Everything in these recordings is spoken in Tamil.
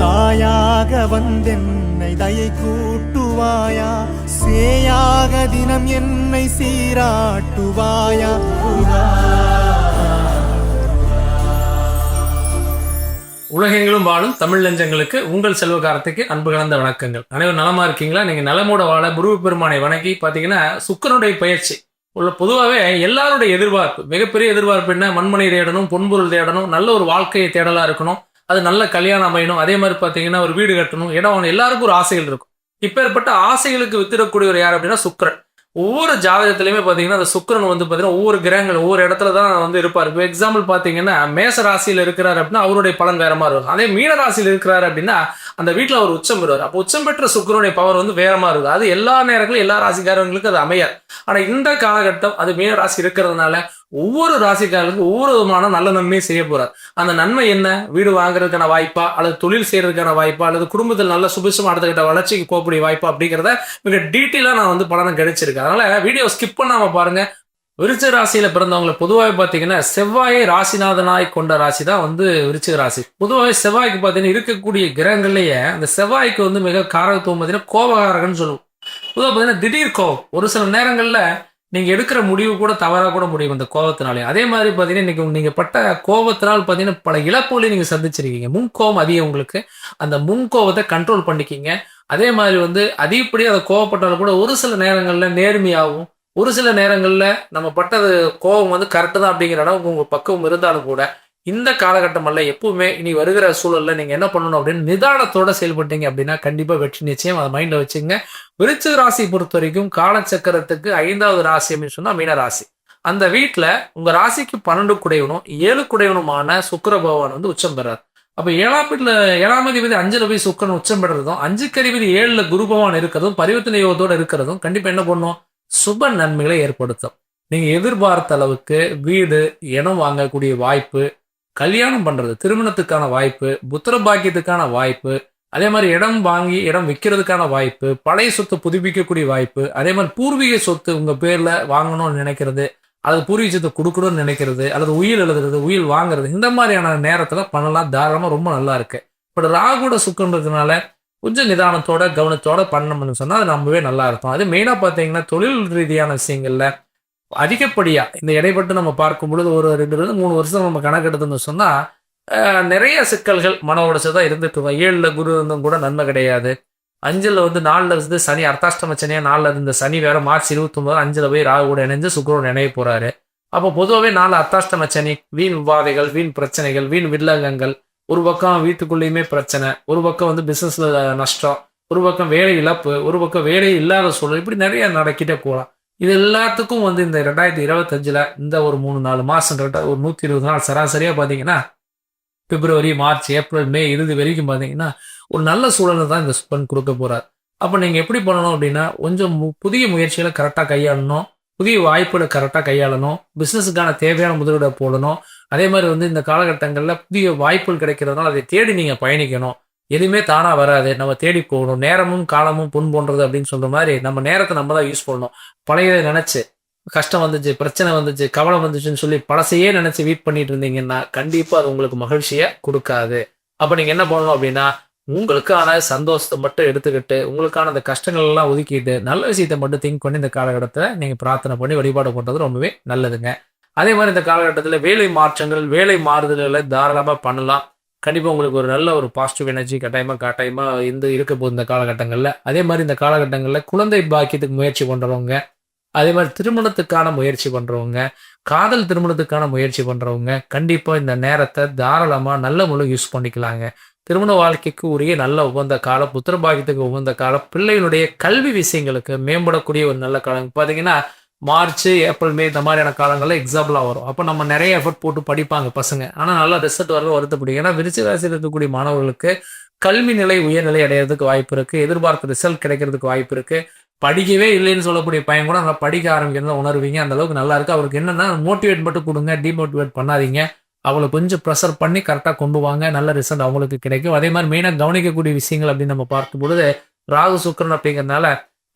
தாயாக வந்தென்னை தயை கூட்டுவாயா? சேயாக தினம் என்னை சீராட்டுவாயா? உலகெங்கிலும் வாழும் தமிழ் நெஞ்சங்களுக்கு உங்கள் செல்வகாரத்துக்கு அன்பு கலந்த வணக்கங்கள். அனைவரும் நலமா இருக்கீங்களா? நீங்க நலமோட வாழ முருக பெருமானை வணங்கி பாத்தீங்கன்னா சுக்கரனுடைய பயிற்சி. உள்ள பொதுவாகவே எல்லாருடைய எதிர்பார்ப்பு மிகப்பெரிய எதிர்பார்ப்பு என்ன? மண்மனை தேடணும் பொன்பொருள் தேடணும் நல்ல ஒரு வாழ்க்கையை தேடலா இருக்கணும். அது நல்ல கல்யாணம் அமையணும். அதே மாதிரி பார்த்தீங்கன்னா ஒரு வீடு கட்டணும். இடம் வாங்கணும் எல்லாருக்கும் ஒரு ஆசைகள் இருக்கும். இப்பேற்பட்ட ஆசைகளுக்கு வித்திடக்கூடியவர் யார் அப்படின்னா சுக்கிரன். ஒவ்வொரு ஜாதகத்திலையுமே பார்த்தீங்கன்னா அந்த சுக்கிரன் வந்து பார்த்தீங்கன்னா ஒவ்வொரு கிரகங்கள் ஒவ்வொரு இடத்துல தான் வந்து இருப்பார். இப்போ எக்ஸாம்பிள் பார்த்தீங்கன்னா மேச ராசியில் இருக்கிறார் அப்படின்னா அவருடைய பலன் வேற மாதிரி இருக்கும். அதே மீன ராசியில் இருக்கிறார் அப்படின்னா அந்த வீட்டில் அவர் உச்சம் பெறுவார். அப்போ உச்சம் பெற்ற சுக்கிரனுடைய பவர் வந்து வேற மாதிரி இருக்கும். அது எல்லா நேரங்களும் எல்லா ராசிக்காரங்களுக்கும் அது அமையாது. ஆனால் இந்த காலகட்டம் அது மீன ராசி இருக்கிறதுனால ஒவ்வொரு ராசிக்காரர்களுக்கும் ஒவ்வொரு விதமான நல்ல நன்மையை செய்ய போறார். அந்த நன்மை என்ன? வீடு வாங்குறதுக்கான வாய்ப்பா? அல்லது தொழில் செய்யறதுக்கான வாய்ப்பா? அல்லது குடும்பத்தில் நல்ல சுபிசம் அடுத்தகிட்ட வளர்ச்சிக்கு போகக்கூடிய வாய்ப்பா அப்படிங்கிறத மிக டீட்டெயிலாக நான் வந்து பலனை கிடைச்சிருக்கேன் அதனால வீடியோ ஸ்கிப் பண்ணாம பாருங்க. விருச்ச ராசியில பிறந்தவங்களை பொதுவாகவே பார்த்தீங்கன்னா செவ்வாயை ராசிநாதனாய் கொண்ட ராசி தான் வந்து விருச்சிக ராசி. பொதுவாகவே செவ்வாய்க்கு பார்த்தீங்கன்னா இருக்கக்கூடிய கிரகங்கள்லேயே அந்த செவ்வாய்க்கு வந்து மிக காரகத்துவம் பார்த்தீங்கன்னா கோபகாரகன்னு சொல்லுவோம். பொதுவாக பார்த்தீங்கன்னா திடீர் கோபம். ஒரு சில நேரங்களில் நீங்கள் எடுக்கிற முடிவு கூட தவறாக கூட முடியும் அந்த கோபத்தினாலே. அதே மாதிரி பார்த்தீங்கன்னா இன்னைக்கு நீங்கள் பட்ட கோபத்தினால் பார்த்தீங்கன்னா பல இழப்புகளை நீங்கள் சந்திச்சிருக்கீங்க. முன்கோபம் அதிகம் உங்களுக்கு. அந்த முன்கோபத்தை கண்ட்ரோல் பண்ணிக்கிங்க. அதே மாதிரி வந்து அதிகப்படியாக அதை கோவப்பட்டாலும் கூட ஒரு சில நேரங்களில் நேர்மையாகவும் ஒரு சில நேரங்களில் நம்ம பட்டது கோபம் வந்து கரெக்டு தான் அப்படிங்கிற அளவுக்கு உங்கள் பக்குவம் இருந்தாலும் கூட இந்த காலகட்டமெல்லாம் எப்பவுமே இனி வருகிற சூழல்ல நீங்க என்ன பண்ணணும் அப்படின்னு நிதானத்தோட செயல்பட்டீங்க அப்படின்னா கண்டிப்பா வெற்றி நிச்சயம். அதை மைண்ட்ல வச்சுங்க விருச்சிக ராசி பொறுத்த வரைக்கும் காலச்சக்கரத்துக்கு ஐந்தாவது ராசி அப்படின்னு சொன்னா மீன ராசி. அந்த வீட்டுல உங்க ராசிக்கு பன்னெண்டு குடையவனும் ஏழு குடையவனுமான சுக்கர பகவான் வந்து உச்சம் பெறார். அப்ப ஏழாம் வீட்டுல ஏழாம் அதிபதி அஞ்சுல போய் சுக்கரன் உச்சம் பெறதும் அஞ்சுக்கு அதிபதி ஏழுல குரு பகவான் இருக்கிறதும் பரிவர்த்தனை யோகத்தோட இருக்கிறதும் கண்டிப்பா என்ன பண்ணும்? சுப நன்மைகளை ஏற்படுத்தும். நீங்க எதிர்பார்த்த அளவுக்கு வீடு இனம் வாங்கக்கூடிய வாய்ப்பு கல்யாணம் பண்றது திருமணத்துக்கான வாய்ப்பு புத்திர பாக்கியத்துக்கான வாய்ப்பு அதே மாதிரி இடம் வாங்கி இடம் விற்கிறதுக்கான வாய்ப்பு பழைய சொத்தை புதுப்பிக்கக்கூடிய வாய்ப்பு அதே மாதிரி பூர்வீக சொத்து உங்க பேர்ல வாங்கணும்னு நினைக்கிறது அல்லது பூர்வீக சொத்தை கொடுக்கணும்னு நினைக்கிறது அல்லது உயில் எழுதுறது உயில் வாங்குறது இந்த மாதிரியான நேரத்துல பண்ணலாம். தாராளமா ரொம்ப நல்லா இருக்கு. பட் ராகுட சுக்கன்றதுனால கொஞ்சம் நிதானத்தோட கவனத்தோட பண்ணணும்னு சொன்னா அது ரொம்பவே நல்லா இருக்கும். அது மெயினா பாத்தீங்கன்னா தொழில் ரீதியான விஷயங்கள்ல அதிகப்படியா இந்த இடைப்பட்டு நம்ம பார்க்கும் பொழுது ஒரு ரெண்டுலேருந்து மூணு வருஷம் நம்ம கணக்கெடுத்துன்னு சொன்னா நிறைய சிக்கல்கள் மன உடைச்சு தான் இருந்துட்டு இருக்கும் ஏழுல குரு இருந்தும் கூட நன்மை கிடையாது. அஞ்சில் வந்து நாலில் இருந்து சனி அர்த்தாஷ்டம சனியாக நாலில் இருந்த சனி வேற மார்ச் இருபத்தொம்பது அஞ்சில் போய் ராகு கூட இணைஞ்சு சுக்கிரன் இணைய போறாரு. அப்போ பொதுவாகவே நாலு அர்த்தாஷ்டம சனி வீண் விவாதைகள் வீண் பிரச்சனைகள் வீண் வில்லங்கங்கள் ஒரு பக்கம் வீட்டுக்குள்ளேயுமே பிரச்சனை ஒரு பக்கம் வந்து பிசினஸ்ல நஷ்டம் ஒரு பக்கம் வேலை இழப்பு ஒரு பக்கம் வேலை இல்லாத சூழல் இப்படி நிறைய நடக்கிட்டே போகலாம். இது எல்லாத்துக்கும் வந்து இந்த ரெண்டாயிரத்தி இருபத்தஞ்சில் இந்த ஒரு மூணு நாலு மாதம் கரெக்டாக ஒரு நூற்றி இருபது நாள் சராசரியாக பார்த்தீங்கன்னா பிப்ரவரி மார்ச் ஏப்ரல் மே இறுதி வரைக்கும் பார்த்தீங்கன்னா ஒரு நல்ல சூழலை தான் இந்த சுப்பன் கொடுக்க போகிறார் அப்போ நீங்கள் எப்படி பண்ணணும் அப்படின்னா கொஞ்சம் மு- புதிய முயற்சிகளை கரெக்டாக கையாளணும். புதிய வாய்ப்புகளை கரெக்டாக கையாளணும். பிஸ்னஸுக்கான தேவையான முதலீடை போடணும். அதே மாதிரி வந்து இந்த காலகட்டங்களில் புதிய வாய்ப்புகள் கிடைக்கிறதுனால அதை தேடி நீங்கள் பயணிக்கணும். எதுவுமே தானாக வராது. நம்ம தேடி போகணும். நேரமும் காலமும் புண் போன்றது அப்படின்னு சொல்ற மாதிரி நம்ம நேரத்தை நம்ம தான் யூஸ் பண்ணணும். பழையதை நினைச்சு கஷ்டம் வந்துச்சு பிரச்சனை வந்துச்சு கவலை வந்துச்சுன்னு சொல்லி பழசையே நினைச்சு வீட் பண்ணிட்டு இருந்தீங்கன்னா கண்டிப்பாக அது உங்களுக்கு மகிழ்ச்சியை கொடுக்காது. அப்போ நீங்க என்ன பண்ணணும் அப்படின்னா உங்களுக்கான சந்தோஷத்தை மட்டும் எடுத்துக்கிட்டு உங்களுக்கான அந்த கஷ்டங்கள் எல்லாம் ஒதுக்கிட்டு நல்ல விஷயத்தை மட்டும் திங்க் பண்ணி இந்த காலகட்டத்தை நீங்கள் பிரார்த்தனை பண்ணி வழிபாடு பண்ணுறது ரொம்பவே நல்லதுங்க. அதே மாதிரி இந்த காலகட்டத்தில் வேலை மாற்றங்கள் வேலை மாறுதல்களை தாராளமாக பண்ணலாம். கண்டிப்பாக உங்களுக்கு ஒரு நல்ல ஒரு பாசிட்டிவ் எனர்ஜி கட்டாயமாக கட்டாயமாக இருந்து இருக்க போகுது இந்த காலகட்டங்களில். அதே மாதிரி இந்த காலகட்டங்களில் குழந்தை பாக்கியத்துக்கு முயற்சி பண்ணுறவங்க அதே மாதிரி திருமணத்துக்கான முயற்சி பண்ணுறவங்க காதல் திருமணத்துக்கான முயற்சி பண்ணுறவங்க கண்டிப்பாக இந்த நேரத்தை தாராளமாக நல்ல முறையில் யூஸ் பண்ணிக்கலாங்க. திருமண வாழ்க்கைக்கு உரிய நல்ல உகந்த காலம் புத்திர பாக்கியத்துக்கு உகந்த காலம் பிள்ளைகளுடைய கல்வி விஷயங்களுக்கு மேம்படக்கூடிய ஒரு நல்ல காலம். பார்த்தீங்கன்னா மார்ச் ஏப்ரல் மே இந்த மாதிரியான காலங்களில் எக்ஸாம்பிளாக வரும். அப்போ நம்ம நிறைய எஃபர்ட் போட்டு படிப்பாங்க பசங்க. ஆனால் நல்லா ரிசல்ட் வரது வருத்தப்படும் ஏன்னா விருச்சி ராசியில் இருக்கக்கூடிய மாணவர்களுக்கு கல்வி நிலை உயர்நிலை அடையிறதுக்கு வாய்ப்பு இருக்குது எதிர்பார்த்த ரிசல்ட் கிடைக்கிறதுக்கு வாய்ப்பு இருக்குது படிக்கவே இல்லைன்னு சொல்லக்கூடிய பையன் கூட நல்லா படிக்க ஆரம்பிக்கிறத உணர்வீங்க. அந்த அளவுக்கு நல்லா இருக்கு. அவருக்கு என்னன்னா மோட்டிவேட் மட்டும் கொடுங்க டிமோட்டிவேட் பண்ணாதீங்க. அவளை கொஞ்சம் ப்ரெஷர் பண்ணி கரெக்டாக கொண்டு வாங்க. நல்ல ரிசல்ட் அவங்களுக்கு கிடைக்கும். அதே மாதிரி மெயினாக கவனிக்கக்கூடிய விஷயங்கள் அப்படின்னு நம்ம பார்க்கும் பொழுது ராகு சுக்கரன் அப்படிங்கிறதுனால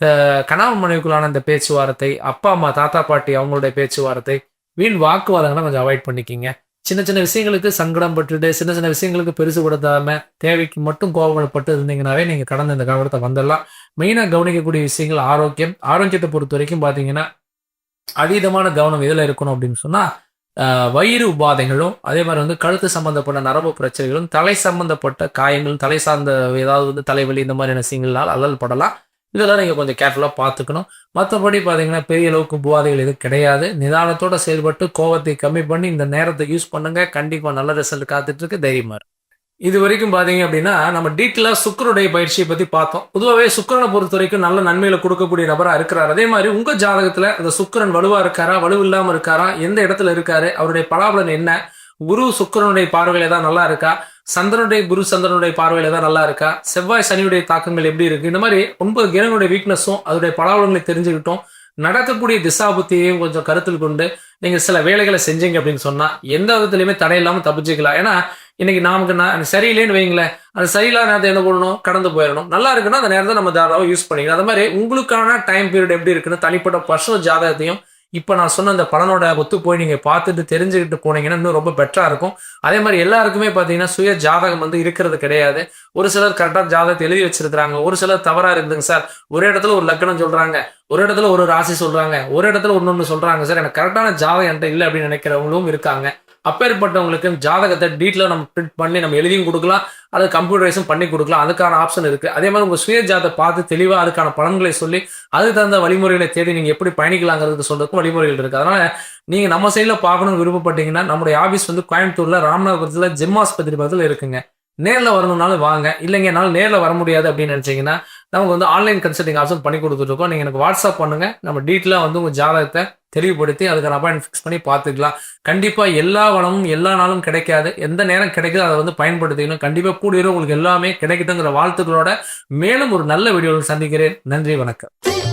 இந்த கணவன் மனைவிக்குள்ளான இந்த பேச்சுவார்த்தை அப்பா அம்மா தாத்தா பாட்டி அவங்களுடைய பேச்சுவார்த்தை வீண் வாக்குவாதங்களை கொஞ்சம் அவாய்ட் பண்ணிக்கிங்க. சின்ன சின்ன விஷயங்களுக்கு சங்கடம் பட்டுட்டு சின்ன சின்ன விஷயங்களுக்கு பெருசு கொடுத்தாம தேவைக்கு மட்டும் கோபப்பட்டு இருந்தீங்கன்னாவே நீங்க கடந்த இந்த காலத்தை வந்துடலாம். மெயினாக கவனிக்கக்கூடிய விஷயங்கள் ஆரோக்கியம். ஆரோக்கியத்தை பொறுத்த வரைக்கும் பார்த்தீங்கன்னா அதீதமான கவனம் இதில் இருக்கணும் அப்படின்னு சொன்னால் வயிறு உபாதைகளும் அதே மாதிரி வந்து கழுத்து சம்பந்தப்பட்ட நரம்பு பிரச்சனைகளும் தலை சம்பந்தப்பட்ட காயங்களும் தலை சார்ந்த ஏதாவது வந்து தலைவலி இந்த மாதிரியான விஷயங்களால் அல்லல் படலாம். இதெல்லாம் நீங்கள் கொஞ்சம் கேர்ஃபுல்லாக பார்த்துக்கணும். மற்றபடி பார்த்தீங்கன்னா பெரிய அளவுக்கு உபாதைகள் எதுவும் கிடையாது. நிதானத்தோட செயல்பட்டு கோவத்தை கம்மி பண்ணி இந்த நேரத்தை யூஸ் பண்ணுங்க. கண்டிப்பாக நல்ல ரிசல்ட் காத்துட்ருக்கு தைரியமாக தைரியமா இது வரைக்கும் பார்த்தீங்க அப்படின்னா நம்ம டீட்டெயிலாக சுக்கருடைய பயிற்சியை பற்றி பார்த்தோம். பொதுவாகவே சுக்கரனை பொறுத்த வரைக்கும் நல்ல நன்மையில கொடுக்கக்கூடிய நபராக இருக்கிறார். அதே மாதிரி உங்கள் ஜாதகத்தில் அந்த சுக்கரன் வலுவாக இருக்காரா? வலுவில்லாமல் இருக்காரா? எந்த இடத்துல இருக்காரு? அவருடைய பலாபலன் என்ன? குரு சுக்கிரனுடைய பார்வையில் தான் நல்லா இருக்கா? சந்திரனுடைய குரு சந்திரனுடைய பார்வையில தான் நல்லா இருக்கா? செவ்வாய் சனியுடைய தாக்கங்கள் எப்படி இருக்கு? இந்த மாதிரி ஒன்பது கிரகங்களுடைய வீக்னஸும் அதோடைய பலாபலங்களை தெரிஞ்சுக்கிட்டோம். நடக்கக்கூடிய திசாபுத்தியையும் கொஞ்சம் கருத்தில் கொண்டு நீங்க சில வேலைகளை செஞ்சீங்க அப்படின்னு சொன்னா எந்த விதத்துலயுமே தடையில்லாம தப்பிச்சுக்கலாம். ஏன்னா இன்னைக்கு நமக்கு நான் சரியில்லைன்னு வைங்களேன் அந்த சரியில்லாத நேரத்தை என்ன பண்ணணும்? கடந்து போயிடணும். நல்லா இருக்குன்னா அந்த நேரத்தை நம்ம தாராளமாக யூஸ் பண்ணிக்கணும் அது மாதிரி உங்களுக்கான டைம் பீரியட் எப்படி இருக்குன்னு தனிப்பட்ட பர்சனல் ஜாதகத்தையும் இப்போ நான் சொன்ன அந்த பலனோட ஒத்து போய் நீங்கள் பார்த்துட்டு தெரிஞ்சுக்கிட்டு போனீங்கன்னா இன்னும் ரொம்ப பெட்டராக இருக்கும். அதே மாதிரி எல்லாருக்குமே பார்த்தீங்கன்னா சுய ஜாதகம் வந்து இருக்கிறது கிடையாது. ஒரு சிலர் கரெக்டாக ஜாதகத்தை எழுதி வச்சிருக்கிறாங்க. ஒரு சிலர் தவறாக இருக்குங்க சார். ஒரு இடத்துல ஒரு லக்கணம் சொல்கிறாங்க ஒரு இடத்துல ஒரு ராசி சொல்கிறாங்க ஒரு இடத்துல ஒன்று ஒன்று சொல்கிறாங்க சார் எனக்கு கரெக்டான ஜாதகம் என்கிட்ட இல்லை அப்படின்னு நினைக்கிறவங்களும் இருக்காங்க. அப்பேற்பட்டவங்களுக்கு ஜாதகத்தை டீட்டெயிலாக நம்ம பிரிண்ட் பண்ணி நம்ம எழுதியும் கொடுக்கலாம். அது கம்ப்யூட்டரைஸும் பண்ணி கொடுக்கலாம். அதுக்கான ஆப்ஷன் இருக்கு. அதே மாதிரி உங்க சுய ஜாதத்தை பார்த்து தெளிவாக அதுக்கான பலன்களை சொல்லி அதுக்கு தகுந்த வழிமுறைகளை தேடி நீங்க எப்படி பயணிக்கலாங்கிறது சொல்றதுக்கும் வழிமுறைகள் இருக்கு. அதனால நீங்க நம்ம சைடில் பார்க்கணும்னு விருப்பப்பட்டீங்கன்னா நம்முடைய ஆபீஸ் வந்து கோயம்புத்தூர்ல ராமநாதபுரத்தில் ஜிம் ஆஸ்பத்திரி பக்கத்தில் இருக்குங்க. நேரில் வரணும்னாலும் வாங்க. இல்லைங்க என்னால் நேரில் வர முடியாது அப்படின்னு நினச்சிங்கன்னா நமக்கு வந்து ஆன்லைன் கன்சல்டிங் ஆப்ஷன் பண்ணி கொடுத்துருக்கோம் நீங்கள் எனக்கு வாட்ஸ்அப் பண்ணுங்க. நம்ம டீட்டெயிலாக வந்து உங்கள் ஜாதகத்தை தெளிவுபடுத்தி அதுக்கான அப்பாயின்ட் ஃபிக்ஸ் பண்ணி பார்த்துக்கலாம். கண்டிப்பாக எல்லா வளமும் எல்லா நாளும் கிடைக்காது. எந்த நேரம் கிடைக்குதோ அதை வந்து பயன்படுத்திக்கணும். கண்டிப்பாக கூடிய உங்களுக்கு எல்லாமே கிடைக்கட்டுங்கிற வாழ்த்துக்களோட மேலும் ஒரு நல்ல வீடியோவில் சந்திக்கிறேன். நன்றி வணக்கம்.